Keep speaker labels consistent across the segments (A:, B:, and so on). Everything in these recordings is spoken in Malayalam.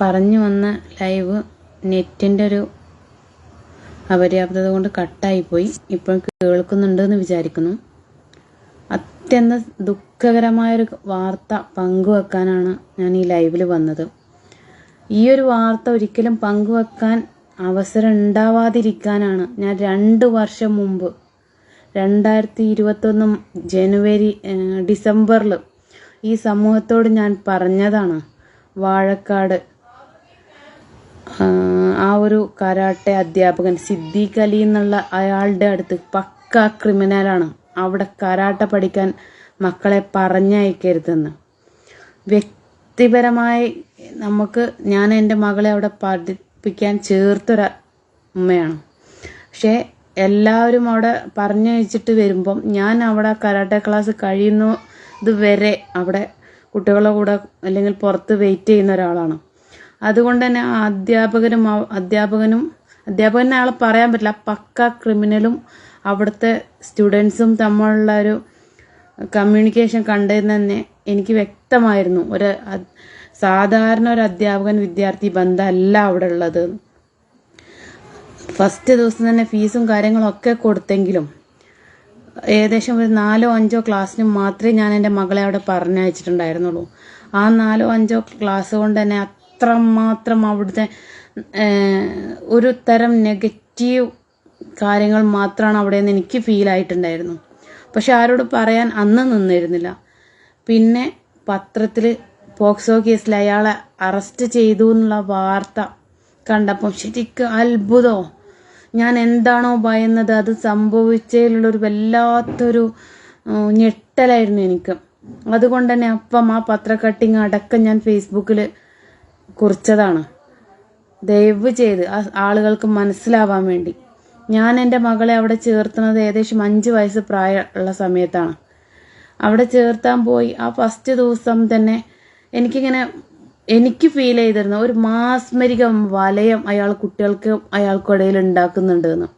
A: പറഞ്ഞു വന്ന ലൈവ് നെറ്റിന്റെ ഒരു അപര്യാപ്തത കൊണ്ട് കട്ടായിപ്പോയി. ഇപ്പോൾ കേൾക്കുന്നുണ്ടെന്ന് വിചാരിക്കുന്നു. അത്യന്ത ദുഃഖകരമായൊരു വാർത്ത പങ്കുവെക്കാനാണ് ഞാൻ ഈ ലൈവിൽ വന്നത്. ഈ ഒരു വാർത്ത ഒരിക്കലും പങ്കുവെക്കാൻ അവസരം ഉണ്ടാവാതിരിക്കാനാണ് ഞാൻ രണ്ട് വർഷം മുമ്പ് രണ്ടായിരത്തി ഇരുപത്തൊന്ന് ജനുവരി ഡിസംബറിൽ ഈ സമൂഹത്തോട് ഞാൻ പറഞ്ഞതാണ്. വാഴക്കാട്. ആ ഒരു കരാട്ടെ അധ്യാപകൻ സിദ്ദീഖ് അലി എന്നുള്ള അയാളുടെ അടുത്ത് പക്ക ക്രിമിനലാണ്. അവിടെ കരാട്ട പഠിക്കാൻ മക്കളെ പറഞ്ഞയക്കരുതെന്ന്. വ്യക്തിപരമായി നമുക്ക് ഞാൻ എന്റെ മകളെ അവിടെ പഠിപ്പിക്കാൻ ചേർത്തൊരു ഉമ്മയാണ്. പക്ഷേ എല്ലാവരും അവിടെ പറഞ്ഞയച്ചിട്ട് വരുമ്പം ഞാൻ അവിടെ കരാട്ടെ ക്ലാസ് കഴിയുന്നത് വരെ അവിടെ കുട്ടികളുടെ കൂടെ അല്ലെങ്കിൽ പുറത്ത് വെയിറ്റ് ചെയ്യുന്ന ഒരാളാണ്. അതുകൊണ്ട് തന്നെ ആ അധ്യാപകനും അധ്യാപകനും അയാളെ പറയാൻ പറ്റില്ല. പക്ക ക്രിമിനലും അവിടുത്തെ സ്റ്റുഡൻസും തമ്മിലുള്ള ഒരു കമ്മ്യൂണിക്കേഷൻ കണ്ടതിന് തന്നെ എനിക്ക് വ്യക്തമായിരുന്നു. ഒരു സാധാരണ ഒരു അധ്യാപകൻ വിദ്യാർത്ഥി ബന്ധമല്ല അവിടെ ഉള്ളത്. ഫസ്റ്റ് ദിവസം തന്നെ ഫീസും കാര്യങ്ങളൊക്കെ കൊടുത്തെങ്കിലും ഏകദേശം ഒരു നാലോ അഞ്ചോ ക്ലാസ്സിന് മാത്രമേ ഞാൻ എന്റെ മകളെ അവിടെ പറഞ്ഞയച്ചിട്ടുണ്ടായിരുന്നുള്ളൂ ആ നാലോ അഞ്ചോ ക്ലാസ് കൊണ്ട് തന്നെ അത്രമാത്രം അവിടുത്തെ ഒരു തരം നെഗറ്റീവ് കാര്യങ്ങൾ മാത്രമാണ് അവിടെ നിന്ന് എനിക്ക് ഫീൽ ആയിട്ടുണ്ടായിരുന്നു. പക്ഷെ ആരോട് പറയാൻ അന്ന് നിന്നിരുന്നില്ല. പിന്നെ പത്രത്തിൽ പോക്സോ കേസിൽ അയാളെ അറസ്റ്റ് ചെയ്തു എന്നുള്ള വാർത്ത കണ്ടപ്പം ശരിക്കും അത്ഭുതമോ ഞാൻ എന്താണോ ഭയന്നത് അത് സംഭവിച്ചതിലുള്ളൊരു വല്ലാത്തൊരു ഞെട്ടലായിരുന്നു എനിക്ക്. അതുകൊണ്ട് തന്നെ അപ്പം ആ പത്ര കട്ടിങ് അടക്കം ഞാൻ ഫേസ്ബുക്കിൽ കുറിച്ചതാണ്. ദയവ് ചെയ്ത് ആ ആളുകൾക്ക് മനസ്സിലാവാൻ വേണ്ടി. ഞാൻ എന്റെ മകളെ അവിടെ ചേർത്തുന്നത് ഏകദേശം അഞ്ച് വയസ്സ് പ്രായമുള്ള സമയത്താണ്. അവിടെ ചേർത്താൻ പോയി. ആ ഫസ്റ്റ് ദിവസം തന്നെ എനിക്കിങ്ങനെ എനിക്ക് ഫീൽ ചെയ്തിരുന്ന ഒരു മാസ്മരിക വലയം അയാൾ കുട്ടികൾക്ക് അയാൾക്കിടയിൽ ഉണ്ടാക്കുന്നുണ്ട് എന്ന്.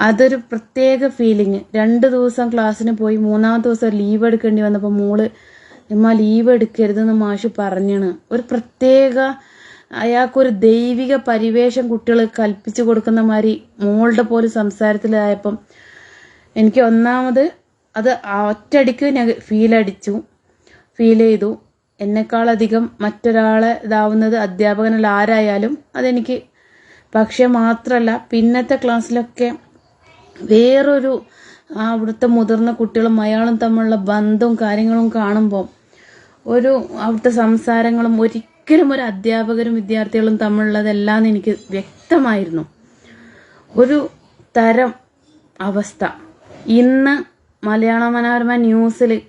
A: അതൊരു പ്രത്യേക ഫീലിങ് രണ്ട് ദിവസം ക്ലാസ്സിന് പോയി മൂന്നാമത്തെ ദിവസം ലീവ് എടുക്കേണ്ടി വന്നപ്പോൾ മോൾ അമ്മ ലീവ് എടുക്കരുതെന്ന് മാഷ് പറഞ്ഞാണ്. ഒരു പ്രത്യേക അയാൾക്കൊരു ദൈവിക പരിവേഷം കുട്ടികൾ കൽപ്പിച്ചു കൊടുക്കുന്ന മാതിരി മോളുടെ പോലും സംസാരത്തിലായപ്പം എനിക്ക് ഒന്നാമത് അത് ഒറ്റയടിക്ക് ഫീൽ അടിച്ചു ഫീൽ ചെയ്തു. എന്നെക്കാളധികം മറ്റൊരാളെ ഇതാവുന്നത് അധ്യാപകനല്ല. ആരായാലും അതെനിക്ക് പക്ഷേ മാത്രമല്ല പിന്നത്തെ ക്ലാസ്സിലൊക്കെ വേറൊരു അവിടുത്തെ മുതിർന്ന കുട്ടികളും അയാളും തമ്മിലുള്ള ബന്ധവും കാര്യങ്ങളും കാണുമ്പോൾ ഒരു അവിടുത്തെ സംസാരങ്ങളും ഒരിക്കലും ഒരു അധ്യാപകരും വിദ്യാർത്ഥികളും തമ്മിലുള്ളതെല്ലാം എനിക്ക് വ്യക്തമായിരുന്നു. ഒരു തരം അവസ്ഥ. ഇന്ന് മലയാള മനോരമ ന്യൂസിൽ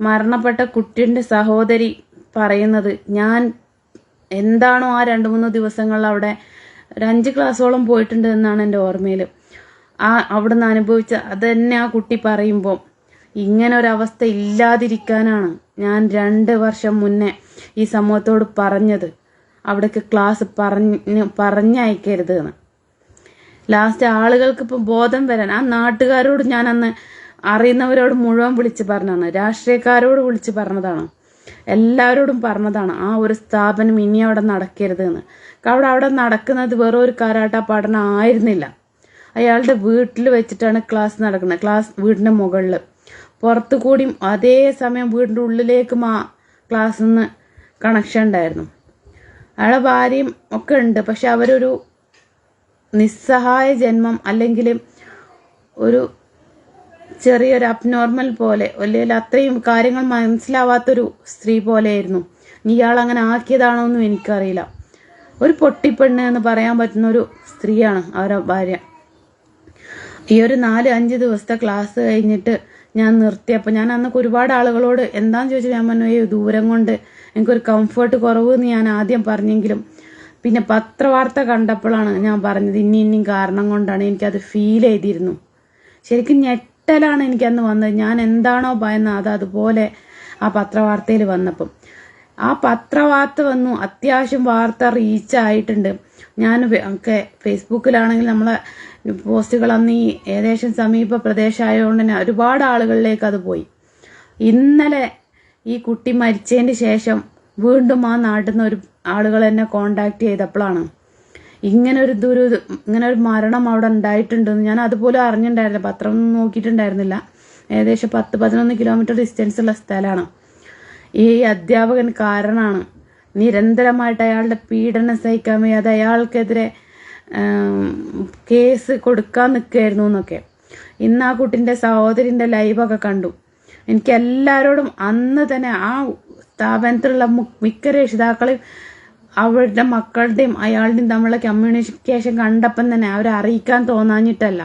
A: മരണപ്പെട്ട കുട്ടിന്റെ സഹോദരി പറയുന്നത് ഞാൻ എന്താണോ ആ രണ്ട് മൂന്ന് ദിവസങ്ങളിൽ അവിടെ ഒരു അഞ്ച് ക്ലാസ്സോളം പോയിട്ടുണ്ട് എന്നാണ് എന്റെ ഓർമ്മയിൽ ആ അവിടുന്ന് അനുഭവിച്ച അതന്നെ തന്നെ ആ കുട്ടി പറയുമ്പോൾ ഇങ്ങനെ ഒരവസ്ഥ ഇല്ലാതിരിക്കാനാണ് ഞാൻ രണ്ട് വർഷം മുന്നേ ഈ സമൂഹത്തോട് പറഞ്ഞത്. അവിടേക്ക് ക്ലാസ് പറഞ്ഞ് പറഞ്ഞയക്കരുത് എന്ന്. ലാസ്റ്റ് ആളുകൾക്ക് ഇപ്പം ബോധം വരാൻ ആ നാട്ടുകാരോട് ഞാൻ അന്ന് അറിയുന്നവരോട് മുഴുവൻ വിളിച്ച് പറഞ്ഞതാണ്. രാഷ്ട്രീയക്കാരോട് വിളിച്ച് പറഞ്ഞതാണ്. എല്ലാവരോടും പറഞ്ഞതാണ് ആ ഒരു സ്ഥാപനം ഇനി അവിടെ നടക്കരുത് എന്ന്. അവിടെ അവിടെ നടക്കുന്നത് വെറും ഒരു കരാട്ട പഠനം ആയിരുന്നില്ല. അയാളുടെ വീട്ടിൽ വെച്ചിട്ടാണ് ക്ലാസ് നടക്കുന്നത്. ക്ലാസ് വീടിന്റെ മുകളിൽ. പുറത്തു കൂടിയും അതേ സമയം വീടിന്റെ ഉള്ളിലേക്ക് മാ ക്ലാസ്സിൽ നിന്ന് കണക്ഷൻ ഉണ്ടായിരുന്നു. അയാളെ ഭാര്യയും ഒക്കെ ഉണ്ട്. പക്ഷെ അവരൊരു നിസ്സഹായ ജന്മം അല്ലെങ്കിൽ ഒരു ചെറിയൊരു അബ്നോർമൽ പോലെ അല്ലെങ്കിൽ അത്രയും കാര്യങ്ങൾ മനസ്സിലാവാത്തൊരു സ്ത്രീ പോലെയായിരുന്നു. ഇയാൾ അങ്ങനെ ആക്കിയതാണോ എന്നും എനിക്കറിയില്ല. ഒരു പൊട്ടിപ്പെണ്ണ് എന്ന് പറയാൻ പറ്റുന്ന ഒരു സ്ത്രീയാണ് അവരുടെ ഭാര്യ. ഈ ഒരു നാല് അഞ്ച് ദിവസത്തെ ക്ലാസ് കഴിഞ്ഞിട്ട് ഞാൻ നിർത്തിയപ്പോൾ ഞാൻ അന്നൊക്കെ ഒരുപാട് ആളുകളോട് എന്താന്ന് ചോദിച്ചാൽ ഞാൻ പറഞ്ഞു ഈ ദൂരം കൊണ്ട് എനിക്കൊരു കംഫർട്ട് കുറവ് എന്ന് ഞാൻ ആദ്യം പറഞ്ഞെങ്കിലും. പിന്നെ പത്രവാർത്ത കണ്ടപ്പോഴാണ് ഞാൻ പറഞ്ഞത് ഇനി ഇനിയും കാരണം കൊണ്ടാണ് എനിക്കത് ഫീൽ ചെയ്തിരുന്നു. ശരിക്കും ഞെട്ടലാണ് എനിക്കന്ന് വന്നത്. ഞാൻ എന്താണോ ഭയന്ന് അത് അതുപോലെ ആ പത്രവാർത്തയിൽ വന്നപ്പം. ആ പത്രവാർത്ത വന്നു. അത്യാവശ്യം വാർത്ത റീച്ചായിട്ടുണ്ട്. ഞാൻ ഒക്കെ ഫേസ്ബുക്കിലാണെങ്കിൽ നമ്മളെ പോസ്റ്റുകൾ അന്ന് ഈ ഏകദേശം സമീപ പ്രദേശമായതുകൊണ്ട് തന്നെ ഒരുപാട് ആളുകളിലേക്ക് അത് പോയി. ഇന്നലെ ഈ കുട്ടി മരിച്ചതിന് ശേഷം വീണ്ടും ആ നാട്ടിൽ നിന്ന് ഒരു ആളുകൾ എന്നെ കോണ്ടാക്ട് ചെയ്തപ്പോഴാണ്. ഇങ്ങനെ ഒരു ദുരു ഇങ്ങനെ ഒരു മരണം അവിടെ ഉണ്ടായിട്ടുണ്ടെന്ന് ഞാൻ അതുപോലും അറിഞ്ഞിട്ടുണ്ടായിരുന്നില്ല. പത്രം നോക്കിയിട്ടുണ്ടായിരുന്നില്ല. ഏകദേശം പത്ത് പതിനൊന്ന് കിലോമീറ്റർ ഡിസ്റ്റൻസ് ഉള്ള സ്ഥലമാണ്. ഈ അധ്യാപകൻ കാരണമാണ് നിരന്തരമായിട്ട് അയാളുടെ പീഡനം സഹിക്കാൻ വയ്യാതെ അയാൾക്കെതിരെ കേസ് കൊടുക്കാൻ നിൽക്കുകയായിരുന്നു എന്നൊക്കെ. ഇന്ന് ആ കുട്ടിന്റെ സഹോദരിന്റെ ലൈവൊക്കെ കണ്ടു. എനിക്ക് എല്ലാവരോടും അന്ന് തന്നെ ആ സ്ഥാപനത്തിലുള്ള മിക്ക രക്ഷിതാക്കളെയും അവരുടെ മക്കളുടെയും അയാളുടെയും തമ്മിലുള്ള കമ്മ്യൂണിക്കേഷൻ കണ്ടപ്പം തന്നെ അവരെ അറിയിക്കാൻ തോന്നാഞ്ഞിട്ടല്ല.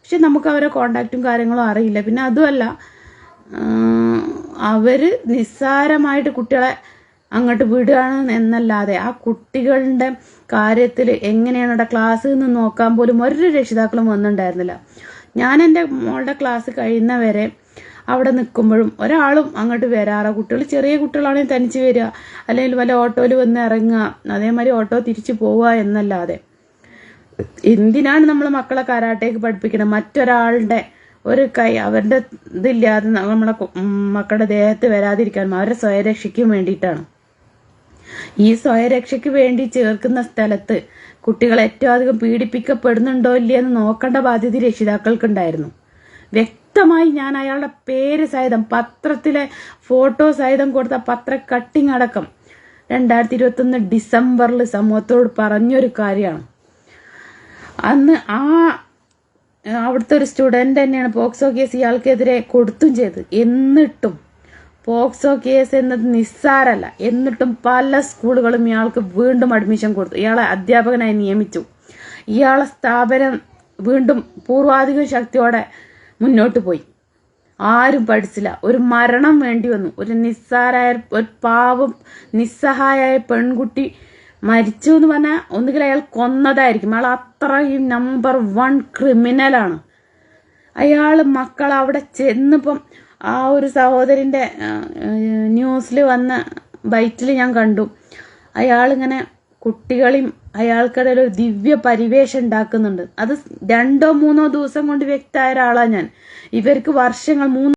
A: പക്ഷെ നമുക്ക് അവരെ കോണ്ടാക്റ്റും കാര്യങ്ങളും അറിയില്ല. പിന്നെ അതുമല്ല അവർ നിസ്സാരമായിട്ട് കുട്ടികളെ അങ്ങോട്ട് വിടുകയാണ് എന്നല്ലാതെ ആ കുട്ടികളുടെ കാര്യത്തിൽ എങ്ങനെയാണ് അവിടെ ക്ലാസ് എന്ന് നോക്കാൻ പോലും ഒരു രക്ഷിതാക്കളും വന്നിട്ടുണ്ടായിരുന്നില്ല. ഞാൻ എന്റെ മോളുടെ ക്ലാസ് കഴിയുന്നവരെ അവിടെ നിൽക്കുമ്പോഴും ഒരാളും അങ്ങോട്ട് വരാറ കുട്ടികൾ ചെറിയ കുട്ടികളാണെങ്കിൽ തനിച്ച് വരിക. അല്ലെങ്കിൽ വല്ല ഓട്ടോയിൽ വന്ന് ഇറങ്ങുക. അതേമാതിരി ഓട്ടോ തിരിച്ചു പോവുക എന്നല്ലാതെ. എന്തിനാണ് നമ്മൾ മക്കളെ കരാട്ടേക്ക് പഠിപ്പിക്കണം മറ്റൊരാളുടെ ഒരു കൈ അവരുടെ ഇതില്ലാതെ നമ്മളെ മക്കളുടെ ദേഹത്ത് വരാതിരിക്കാൻ അവരുടെ സ്വയരക്ഷയ്ക്കും വേണ്ടിയിട്ടാണ്. ഈ സ്വയരക്ഷയ്ക്ക് വേണ്ടി ചേർക്കുന്ന സ്ഥലത്ത് കുട്ടികൾ ഏറ്റവും അധികം പീഡിപ്പിക്കപ്പെടുന്നുണ്ടോ ഇല്ലയെന്ന് നോക്കേണ്ട ബാധ്യത രക്ഷിതാക്കൾക്കുണ്ടായിരുന്നു. വ്യക്തമായി ഞാൻ അയാളുടെ പേര് സഹിതം പത്രത്തിലെ ഫോട്ടോ സഹിതം കൊടുത്ത പത്ര കട്ടിങ് അടക്കം രണ്ടായിരത്തി ഇരുപത്തൊന്ന് ഡിസംബറിൽ സമൂഹത്തോട് പറഞ്ഞൊരു കാര്യമാണ്. അന്ന് ആ അവിടുത്തെ ഒരു സ്റ്റുഡന്റ് തന്നെയാണ് പോക്സോ കേസ് ഇയാൾക്കെതിരെ കൊടുത്തും ചെയ്ത്. എന്നിട്ടും പോക്സോ കേസ് എന്നത് നിസ്സാരല്ല എന്നിട്ടും പല സ്കൂളുകളും ഇയാൾക്ക് വീണ്ടും അഡ്മിഷൻ കൊടുത്തു. ഇയാളെ അധ്യാപകനായി നിയമിച്ചു. ഇയാളെ സ്ഥാപനം വീണ്ടും പൂർവാധിക ശക്തിയോടെ മുന്നോട്ട് പോയി. ആരും പഠിച്ചില്ല. ഒരു മരണം വേണ്ടി വന്നു. ഒരു നിസ്സാരായ ഒരു പാവം നിസ്സഹായായ പെൺകുട്ടി മരിച്ചു എന്ന് പറഞ്ഞാൽ ഒന്നുകിൽ അയാൾ കൊന്നതായിരിക്കും. അയാൾ അത്രയും നമ്പർ വൺ ക്രിമിനലാണ് അയാൾ മക്കൾ അവിടെ ചെന്നിപ്പം ആ ഒരു സഹോദരിന്റെ ന്യൂസിൽ വന്ന ബൈറ്റിൽ ഞാൻ കണ്ടു. അയാളിങ്ങനെ കുട്ടികളെയും അയാൾക്കിടയിൽ ഒരു ദിവ്യ പരിവേഷം ഉണ്ടാക്കുന്നുണ്ട്. അത് രണ്ടോ മൂന്നോ ദിവസം കൊണ്ട് വ്യക്തമായ ഒരാളാണ് ഞാൻ. ഇവർക്ക് വർഷങ്ങൾ മൂന്ന്